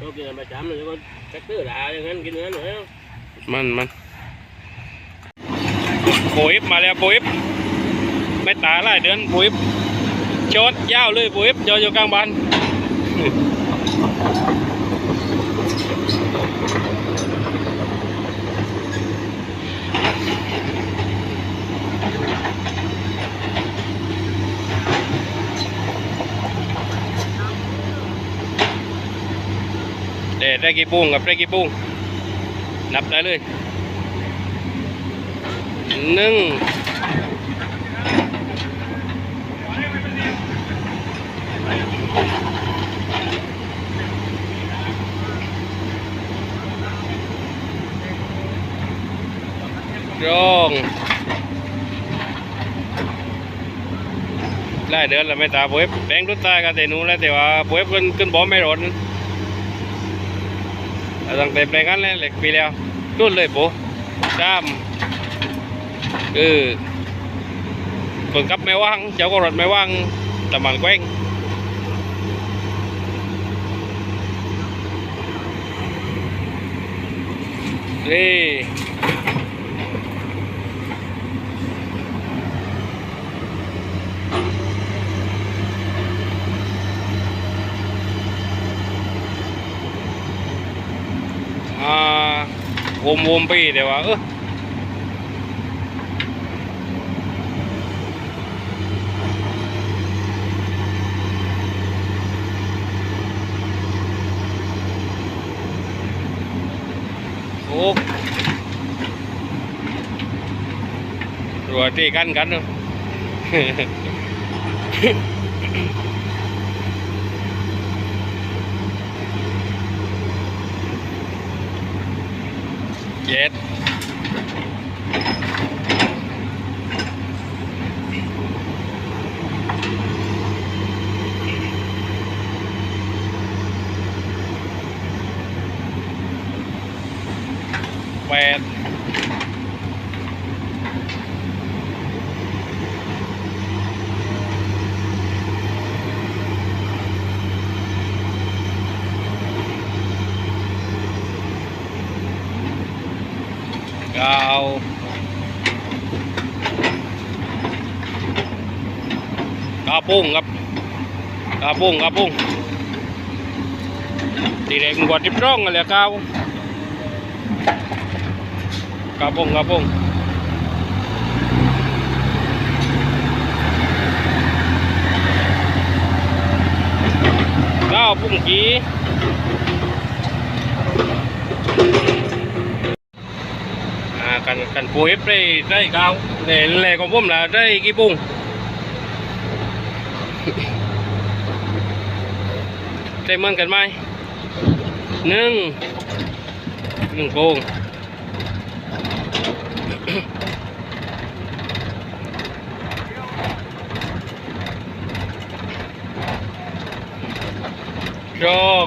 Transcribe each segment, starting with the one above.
เรากินกันประจำเลยก็แท็กเตอร์ด่าอย่างนั้นกินอย่างนั้นเหรอ มันมันโปรอิฟมาแล้วโปรอิฟไม่ตายหลายเดือนโปรอิฟจอดยาวเลยโปรอิฟจอด อยู่กลางบ้านเด็ดได้กี่ปุ้งกับได้กี่ปุ้งนับได้เลยหนึ่งสองไล่เดือนแล้วไม่ตาโบเอฟแบงค์รุ่นตายกันแต่นู้นแล้วแต่ว่าโบเอฟขึ้นขึ้นบอมไม่รอดเรา ต้งเต็มเลยกันเลยเหล็กปีแล้วรุ่นเลยปูตามคือคนขับไม่ว่าง เจ้าก็รถไม่ว่างแต่มันแกว้งนี่อ่าวมโวมปีเดี๋ยวว่าเออโอ้รัวตีกันกันเนอะ เก้าเก้าปุ้งครับก้าปุ้งก้าปุ้งตีแดงกว่าทิพร่องกันเลยก้าเก้าปุ้งก้าปุ้งก้าปุ้งจีอ่า กันกันปูเอฟได้ได้เก้าแต่แหล่ของผม là ได้กี่ปุ้งได้เหมือนกันไหมหนึ่งหนึ่งโป่งสอง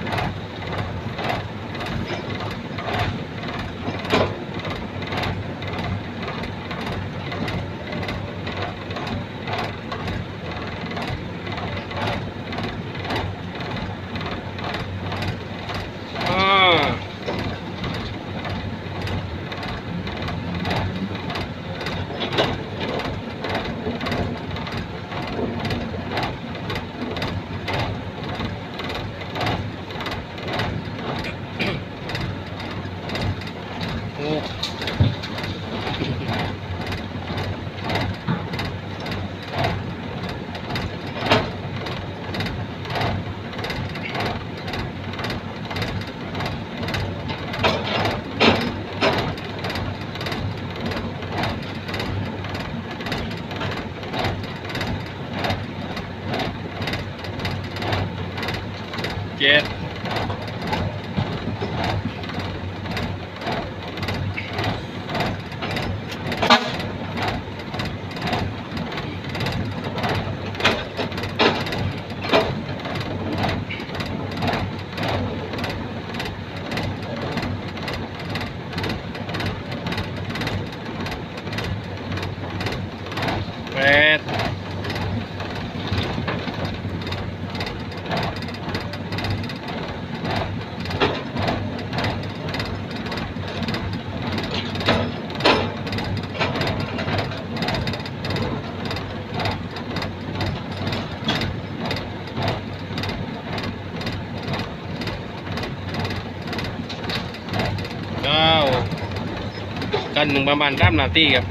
หนึ่งประมาณสามนาทีครับ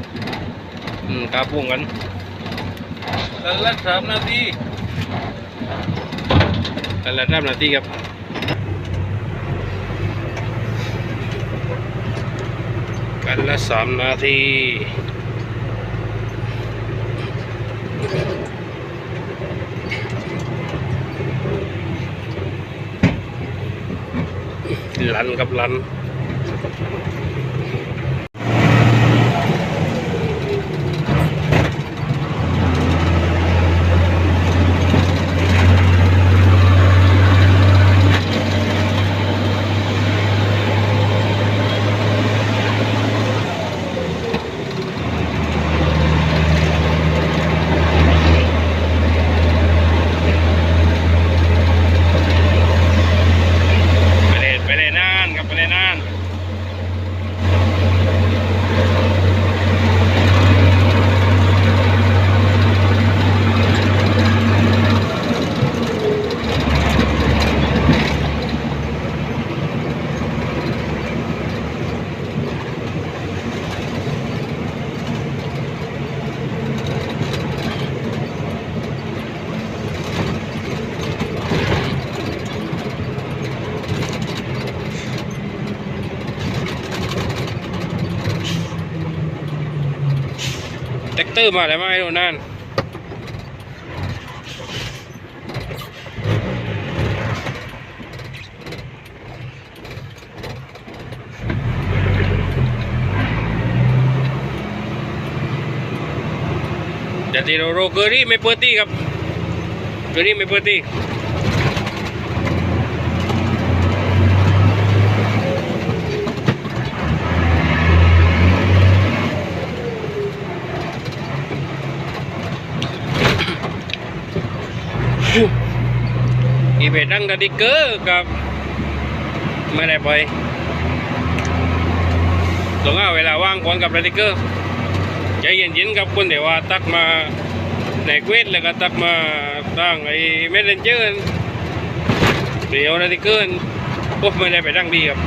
อืมกาพุ่งกันกันละสามนาทีกันละสามนาทีครับกันละสามนาทีลันกับลัน ไปเลยไปเลยนานครับไปเลยนานแท็กเตื้อมาแล้วไหมโน่นนั่นเดี๋ยวทีเราโรเกอรี่ไม่เปิดตีครับเกอรี่ไม่เปิดตี อีเวดังดาดิเกอร์กับไม่ได้ไปตรงเอาเวลาว่างก่อนกับดาดิเกอร์ใจเย็นๆกับคนเดี๋ยวว่าตักมาในเควสแล้วก็ตักมาตั้งไอ้เมสเซนเจอร์เดี๋ยวดาดิเกอร์พวกไม่ได้ไปดังดีครับ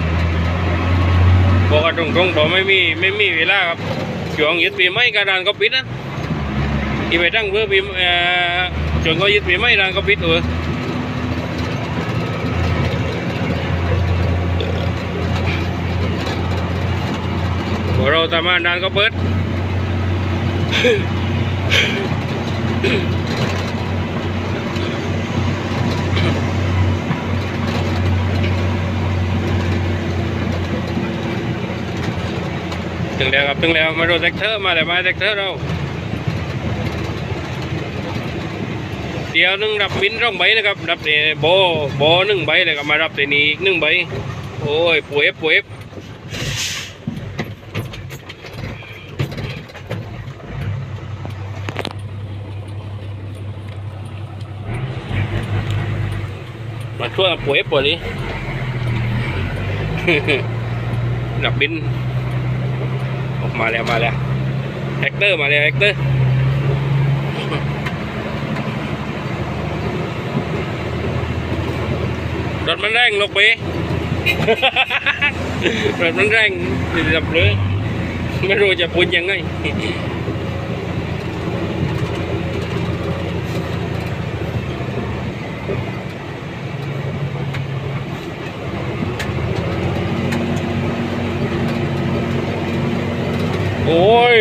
บอกกันตรงๆบอกไม่มีไม่มีเวลาครับช่วงยึดปีไม่การดานก็ปิดนะอีไปดังเพื่อปีเอ่อจนก็ยึดปีไม่ดานก็ปิดเออ เราทำงานนานก็เปิดถึงแล้วครับถึงแล้วมาดูแท็กเตอร์มาแล้วมาแท็กเตอร์เราเดี๋ยวหนึงรับมินร่องใบนะครับรับเนี่ยโบโบหนึ่งใบเลยก็มารับแต่นี้อีกหนึ่งใบโอ้ยป่วยป่วย มาช่วยป่วยป่วยนี้ดับบินออกมาแล้วมาแล้วแฮกเตอร์มาแล้วแฮกเตอร์รถมันแรงลกไปรถมันแรงดับเลย ไม่รู้จะพูดยังไง โอ้ย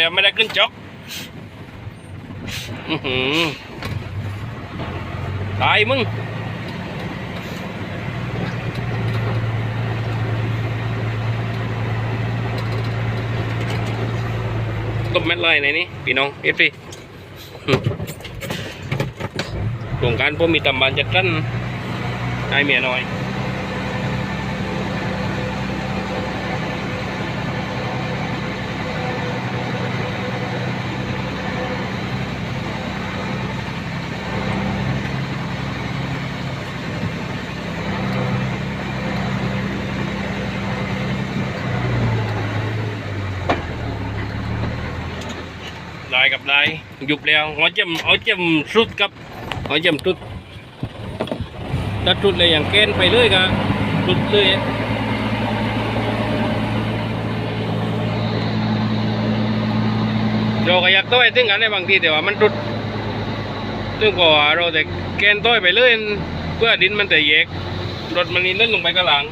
เลยไม่ได้ขึ้นจกอือตายมึงต้มเม็ดเลยไหนนี่พี่น้องเอฟซีโครงการผมมีตำบานจัดกั้นให้เมียน้อยายกับลายหยุบแล้วหัวเจมเอาเจมสุดกับหัวเจมสุดตัดสุดเลยอย่างแกนไปเรื่อยกันสุดเรื่อยเราก็อยากต้อยถึงกันในบางทีแต่ว่ามันตุดซึ่งก็เราแต่แกนต้อยไปเรื่อยเพื่อดินมันแต่แยกรถมันนี่เลื่อนลงไปกระหลัง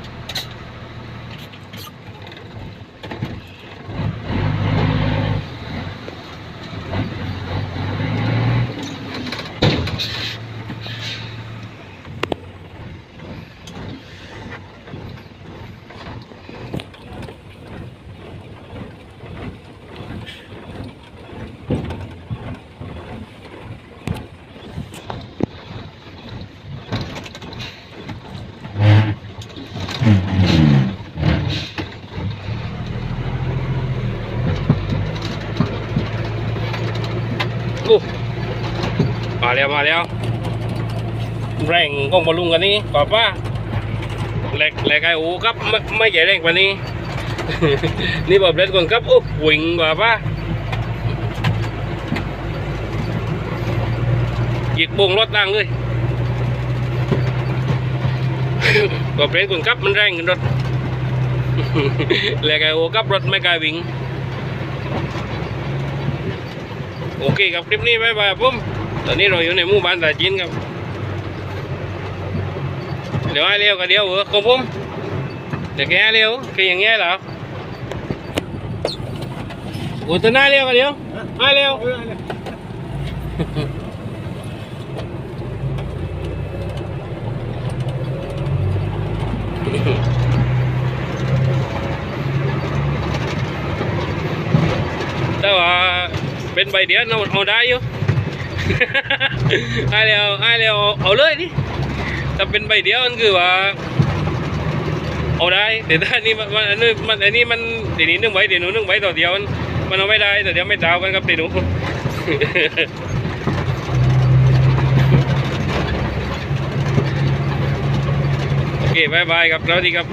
แล้วมาแล้วแรงกองบอลลุงกันนี่ป่าป้าแหลกแหลกไอ้โอ้ครับไม่ไม่ใหญ่แรงกว่านี้ นี่บอกเล่นก่อนครับโอ้วิ่งกว่าป้าหยิกโป่งรถดังเลยบอกเล่นก่อนครับมันแรงขึ้นรถแหลกไอโอ้ครับรถไม่กล้าวิ่งโอเคครับคลิปนี้บายบายผม ตอนนี้เราอยู่ในหมู่บ้านตาจินครับ เดี๋ยวให้เร็วกันเดียวเออของผมเดี๋ยวแกให้เร็วแกอย่างเงี้ยเหรอโอ้ตัวหน้าเร็วกันเดียวให้เร็วแต่ว่าเป็นใบเดียวเราเอาได้อยู่ ให้เร็วให้เร็วเอาเลยดิถ้าเป็นใบเดียวมันคือว่าเอาได้แต่ถ้านี่มันมันอันนี้มันอันนี้มันเดี๋ยวนี้นึ่งใบเดี๋ยวหนูนึ่งใบต่อเดียวมันมันเอาไม่ได้ต่อเดียวไม่ดาวกันครับเดี๋ยวหนูโอเคบายบายครับสวัสดีครับ